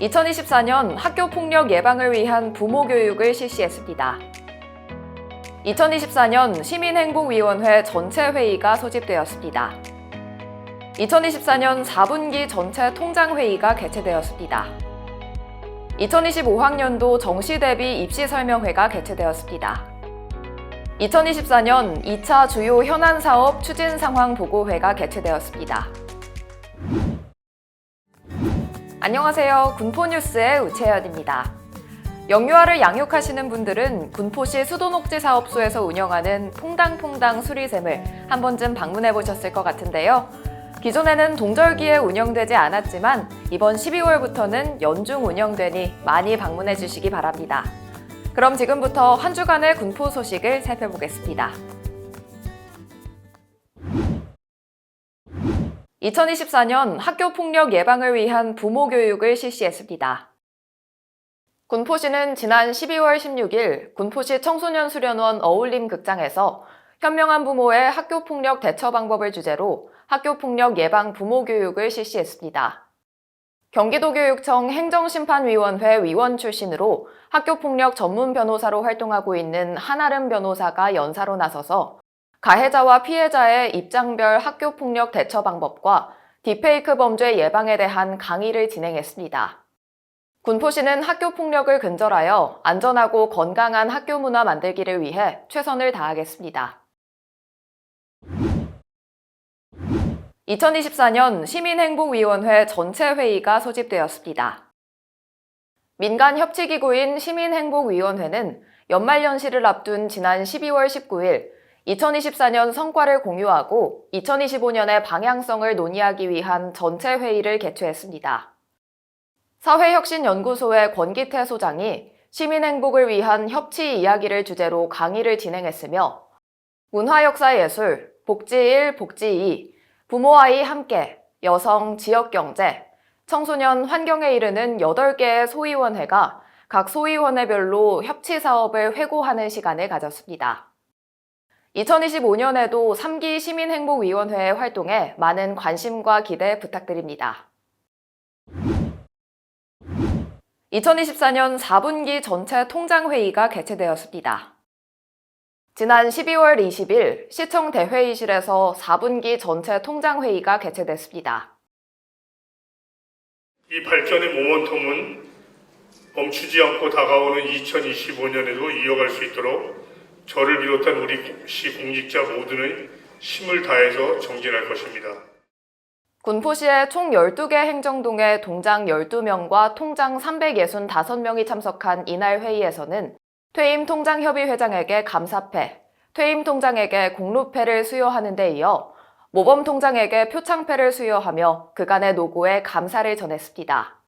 2024년 학교 폭력 예방을 위한 부모 교육을 실시했습니다. 2024년 시민행복위원회 전체 회의가 소집되었습니다. 2024년 4분기 전체 통장회의가 개최되었습니다. 2025학년도 정시 대비 입시 설명회가 개최되었습니다. 2024년 2차 주요 현안 사업 추진 상황 보고회가 개최되었습니다. 안녕하세요. 군포뉴스의 우채연입니다. 영유아를 양육하시는 분들은 군포시 수도녹지 사업소에서 운영하는 퐁당퐁당 수리샘을 한 번쯤 방문해 보셨을 것 같은데요. 기존에는 동절기에 운영되지 않았지만 이번 12월부터는 연중 운영되니 많이 방문해 주시기 바랍니다. 그럼 지금부터 한 주간의 군포 소식을 살펴보겠습니다. 2024년 학교 폭력 예방을 위한 부모 교육을 실시했습니다. 군포시는 지난 12월 16일 군포시 청소년 수련원 어울림 극장에서 현명한 부모의 학교 폭력 대처 방법을 주제로 학교 폭력 예방 부모 교육을 실시했습니다. 경기도교육청 행정심판위원회 위원 출신으로 학교폭력 전문 변호사로 활동하고 있는 한아름 변호사가 연사로 나서서 가해자와 피해자의 입장별 학교 폭력 대처 방법과 딥페이크 범죄 예방에 대한 강의를 진행했습니다. 군포시는 학교 폭력을 근절하여 안전하고 건강한 학교 문화 만들기를 위해 최선을 다하겠습니다. 2024년 시민행복위원회 전체 회의가 소집되었습니다. 민간 협치기구인 시민행복위원회는 연말연시를 앞둔 지난 12월 19일 2024년 성과를 공유하고 2025년의 방향성을 논의하기 위한 전체 회의를 개최했습니다. 사회혁신연구소의 권기태 소장이 시민행복을 위한 협치 이야기를 주제로 강의를 진행했으며 문화역사예술, 복지 1, 복지 2, 부모아이 함께, 여성, 지역경제, 청소년 환경에 이르는 8개의 소위원회가 각 소위원회별로 협치 사업을 회고하는 시간을 가졌습니다. 2025년에도 3기 시민행복위원회의 활동에 많은 관심과 기대 부탁드립니다. 2024년 4분기 전체 통장회의가 개최되었습니다. 지난 12월 20일 시청 대회의실에서 4분기 전체 통장회의가 개최됐습니다. 이 발전의 모멘텀은 멈추지 않고 다가오는 2025년에도 이어갈 수 있도록 저를 비롯한 우리 시 공직자 모두는 힘을 다해서 정진할 것입니다. 군포시의 총 12개 행정동의 동장 12명과 통장 365명이 참석한 이날 회의에서는 퇴임 통장협의 회장에게 감사패, 퇴임 통장에게 공로패를 수여하는 데 이어 모범 통장에게 표창패를 수여하며 그간의 노고에 감사를 전했습니다.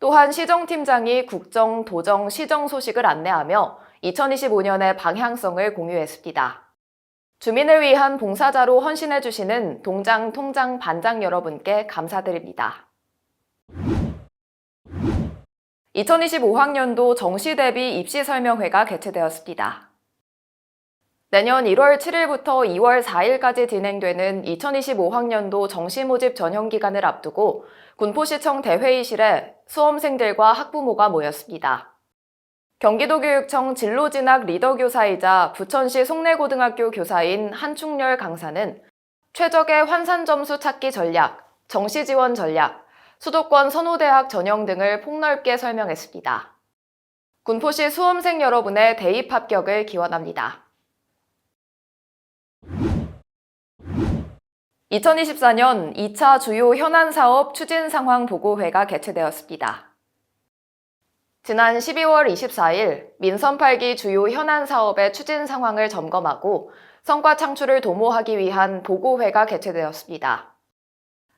또한 시정팀장이 국정, 도정, 시정 소식을 안내하며 2025년의 방향성을 공유했습니다. 주민을 위한 봉사자로 헌신해주시는 동장, 통장, 반장 여러분께 감사드립니다. 2025학년도 정시 대비 입시 설명회가 개최되었습니다. 내년 1월 7일부터 2월 4일까지 진행되는 2025학년도 정시 모집 전형 기간을 앞두고 군포시청 대회의실에 수험생들과 학부모가 모였습니다. 경기도교육청 진로진학 리더 교사이자 부천시 송내고등학교 교사인 한충렬 강사는 최적의 환산 점수 찾기 전략, 정시 지원 전략, 수도권 선호대학 전형 등을 폭넓게 설명했습니다. 군포시 수험생 여러분의 대입 합격을 기원합니다. 2024년 2차 주요 현안 사업 추진 상황 보고회가 개최되었습니다. 지난 12월 24일 민선 8기 주요 현안 사업의 추진 상황을 점검하고 성과 창출을 도모하기 위한 보고회가 개최되었습니다.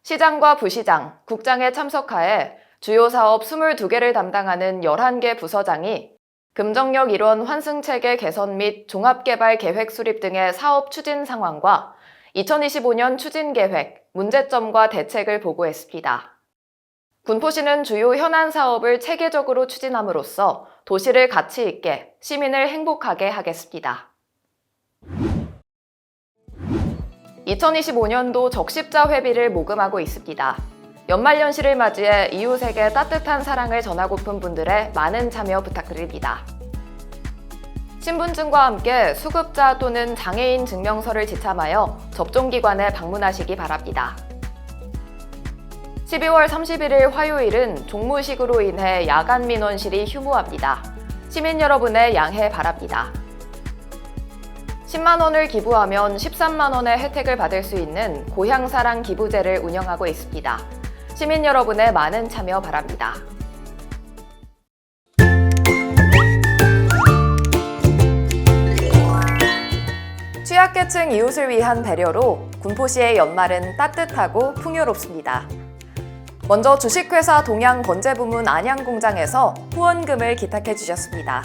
시장과 부시장, 국장에 참석하에 주요 사업 22개를 담당하는 11개 부서장이 금정역 일원 환승 체계 개선 및 종합개발 계획 수립 등의 사업 추진 상황과 2025년 추진 계획, 문제점과 대책을 보고했습니다. 군포시는 주요 현안 사업을 체계적으로 추진함으로써 도시를 가치 있게, 시민을 행복하게 하겠습니다. 2025년도 적십자 회비를 모금하고 있습니다. 연말연시를 맞이해 이웃에게 따뜻한 사랑을 전하고픈 분들의 많은 참여 부탁드립니다. 신분증과 함께 수급자 또는 장애인 증명서를 지참하여 접종기관에 방문하시기 바랍니다. 12월 31일 화요일은 종무식으로 인해 야간 민원실이 휴무합니다. 시민 여러분의 양해 바랍니다. 10만 원을 기부하면 13만 원의 혜택을 받을 수 있는 고향사랑 기부제를 운영하고 있습니다. 시민 여러분의 많은 참여 바랍니다. 취약계층 이웃을 위한 배려로 군포시의 연말은 따뜻하고 풍요롭습니다. 먼저 주식회사 동양건재부문 안양공장에서 후원금을 기탁해 주셨습니다.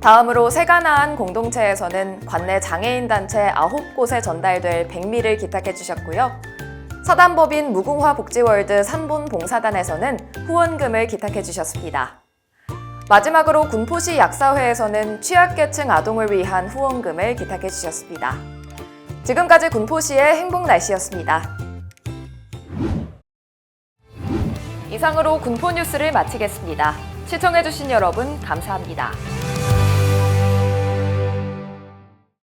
다음으로 세가나한 공동체에서는 관내 장애인 단체 9곳에 전달될 백미를 기탁해 주셨고요. 사단법인 무궁화 복지월드 산본 봉사단에서는 후원금을 기탁해 주셨습니다. 마지막으로 군포시 약사회에서는 취약계층 아동을 위한 후원금을 기탁해 주셨습니다. 지금까지 군포시의 행복 날씨였습니다. 이상으로 군포 뉴스를 마치겠습니다. 시청해주신 여러분 감사합니다.